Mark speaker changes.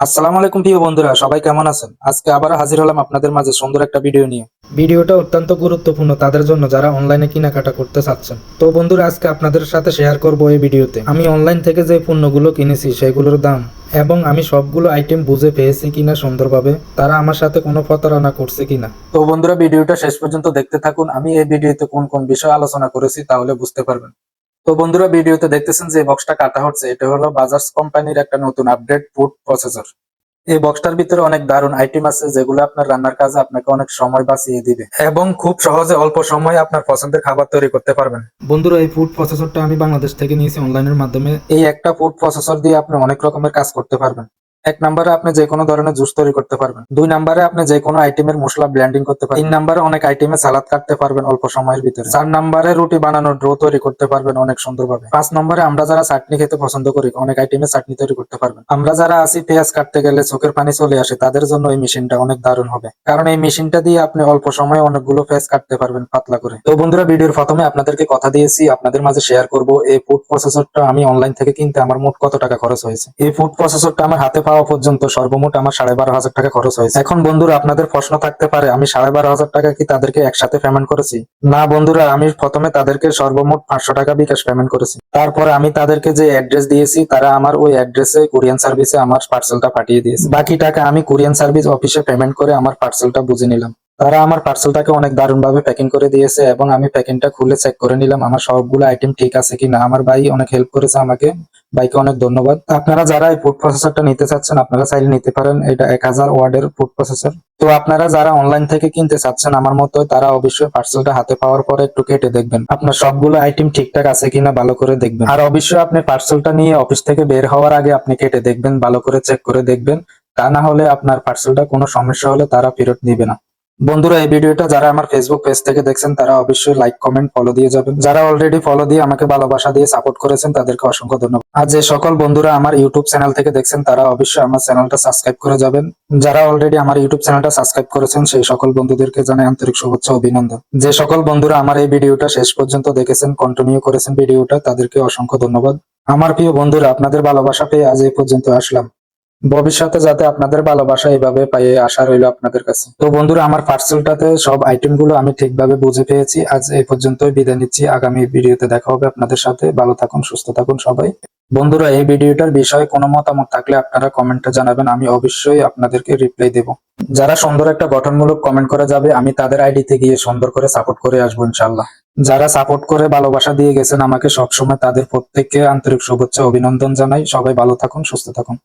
Speaker 1: আসসালামু আলাইকুম প্রিয় বন্ধুরা সবাই কেমন আছেন? আজকে আবার হাজির হলাম আপনাদের মাঝে সুন্দর একটা ভিডিও নিয়ে। ভিডিওটা অত্যন্ত গুরুত্বপূর্ণ তাদের জন্য যারা অনলাইনে কেনাকাটা করতে চাচ্ছেন। তো বন্ধুরা আজকে আপনাদের সাথে শেয়ার করব এই ভিডিওতে আমি অনলাইন থেকে যে পণ্যগুলো কিনেছি সেগুলোর দাম এবং আমি সবগুলো আইটেম বুঝে পেয়েছি কিনা সুন্দরভাবে তারা আমার সাথে কোনো প্রতারণা করছে কিনা। তো বন্ধুরা ভিডিওটা শেষ পর্যন্ত দেখতে থাকুন। আমি এই ভিডিওতে কোন কোন বিষয় আলোচনা করেছি তাহলে বুঝতে পারবেন। তো বন্ধুরা ভিডিওতে দেখতেছেন যে বক্সটা কাটা হচ্ছে। এটা হলো বাজাজ কোম্পানির একটা নতুন আপডেট ফুড প্রসেসর এই বক্সটার ভিতরে অনেক দারুণ আইটেম আছে যেগুলো আপনার রান্নার কাজে আপনাকে অনেক সময় বাঁচিয়ে দিবে এবং খুব সহজে অল্প সময়ে আপনার পছন্দের খাবার তৈরি করতে পারবেন। বন্ধুরা এই ফুড প্রসেসরটা আমি বাংলাদেশ থেকে নিয়েছি অনলাইনের মাধ্যমে। এই একটা ফুড প্রসেসর দিয়ে আপনি অনেক রকমের কাজ করতে পারবেন। এক নম্বরে আপনি যে কোনো ধরনের জুস তৈরি করতে পারবেন। দুই নম্বরে আপনি যে কোনো আইটেমের মশলা ব্লেন্ডিং করতে পারবেন। তিন নম্বরে অনেক আইটেমে সালাদ কাটতে পারবেন অল্প সময়ের ভিতরে। চার নম্বরে রুটি বানানোর ড্রো তৈরি করতে পারবেন অনেক সুন্দরভাবে। পাঁচ নম্বরে আমরা যারা চাটনি খেতে পছন্দ করি, অনেক আইটেমে চাটনি তৈরি করতে পারবেন। আমরা যারা আছি পেঁয়াজ কাটতে গেলে চোখের পানি চলে আসে, তাদের জন্য এই মেশিনটা অনেক দারুণ হবে। কারণ এই মেশিনটা দিয়ে আপনি অল্প সময়ে অনেকগুলো পেঁয়াজ কাটতে পারবেন পাতলা করে। তো বন্ধুরা, ভিডিওর প্রথমে আপনাদেরকে কথা দিয়েছি, আপনাদের মাঝে শেয়ার করব। এই ফুড প্রসেসরটা আমি অনলাইন থেকে কিনতে আমার মোট কত টাকা খরচ হয়েছে? এই ফুড প্রসেসরটা আমার হাতে পাওয়া পর্যন্ত সর্বমোট আমার সাড়ে বারো হাজার টাকা খরচ হয়েছে। এখন বন্ধুরা, আপনাদের প্রশ্ন থাকতে পারে, আমি সাড়ে বারো হাজার টাকা কি তাদেরকে একসাথে পেমেন্ট করেছি? না বন্ধুরা, আমি প্রথমে তাদেরকে সর্বমোট পাঁচশো টাকা বিকাশ পেমেন্ট করেছি। তারপরে আমি তাদেরকে যে অ্যাড্রেস দিয়েছি, তারা আমার ওই অ্যাড্রেসে কুরিয়ান সার্ভিসে আমার পার্সেলটা পাঠিয়ে দিয়েছে। বাকি টাকা আমি কুরিয়ান সার্ভিস অফিসে পেমেন্ট করে আমার পার্সেলটা বুঝে নিলাম। তারা আমার পার্সেলটাকে অনেক দারুণ ভাবে প্যাকিং করে দিয়েছে এবং আমি প্যাকিংটা খুলে চেক করে নিলাম, আমার সবগুলো আইটেম ঠিক আছে কিনা, আমার ভাই অনেক হেল্প করেছে আমাকে। ভাইকে অনেক ধন্যবাদ। আপনারা যারা এই ফুড প্রসেসরটা নিতে চাচ্ছেন, আপনারা চাইলে নিতে পারেন। এটা এক হাজার ওয়ার্ডের ফুড প্রসেসর তো আপনারা যারা অনলাইন থেকে কিনতে চাচ্ছেন, আমার মতো, তারা অবশ্যই পার্সেলটা হাতে পাওয়ার পরে একটু কেটে দেখবেন। আপনার সবগুলো আইটেম ঠিকঠাক আছে কিনা ভালো করে দেখবেন। আর অবশ্যই আপনি পার্সেলটা নিয়ে অফিস থেকে বের হওয়ার আগে আপনি কেটে দেখবেন, ভালো করে চেক করে দেখবেন। তা না হলে আপনার পার্সেলটা কোনো সমস্যা হলে তারা ফেরত নিবে না। বন্ধুরা, এই ভিডিওটা যারা আমার ফেসবুক পেজ থেকে দেখছেন, তারা অবশ্যই লাইক কমেন্ট ফলো দিয়ে যাবেন। যারা অলরেডি ফলো দিয়ে আমাকে ভালোবাসা দিয়ে সাপোর্ট করেছেন, তাদেরকে অসংখ্য ধন্যবাদ। আর যে সকল বন্ধুরা আমার ইউটিউব চ্যানেল থেকে দেখছেন, তারা অবশ্যই আমার চ্যানেলটা সাবস্ক্রাইব করে যাবেন। যারা অলরেডি আমার ইউটিউব চ্যানেলটা সাবস্ক্রাইব করেছেন, সেই সকল বন্ধুদেরকে জানাই আন্তরিক শুভেচ্ছা, অভিনন্দন। যে সকল বন্ধুরা আমার এই ভিডিওটা শেষ পর্যন্ত দেখেছেন কন্টিনিউ করেছেন ভিডিওটা, তাদেরকে অসংখ্য ধন্যবাদ। আমার প্রিয় বন্ধুরা, আপনাদের ভালোবাসা পেয়ে আজ এই পর্যন্ত আসলাম। ভবিষ্যতে যাতে আপনাদের ভালোবাসা এইভাবে পাইয়ে আশা রইল আপনাদের কাছে। তো বন্ধুরা, আমার পার্সেলটাতে সব আইটেমগুলো আমি ঠিকভাবে বুঝে পেয়েছি। আজ এই পর্যন্তই বিদায় নিচ্ছি। আগামী ভিডিওতে দেখা হবে আপনাদের সাথে। ভালো থাকুন, সুস্থ থাকুন সবাই। বন্ধুরা, এই ভিডিওটার বিষয়ে কোনো মতামত থাকলে আপনারা কমেন্টে জানাবেন। আমি অবশ্যই আপনাদেরকে রিপ্লাই দেব। যারা সুন্দর একটা গঠনমূলক কমেন্ট করে যাবে, আমি তাদের আইডিতে গিয়ে সুন্দর করে সাপোর্ট করে আসব ইনশাল্লাহ যারা সাপোর্ট করে ভালোবাসা দিয়ে গেছেন আমাকে সবসময় তাদের প্রত্যেককে আন্তরিক শুভেচ্ছা, অভিনন্দন জানাই। সবাই ভালো থাকুন, সুস্থ থাকুন।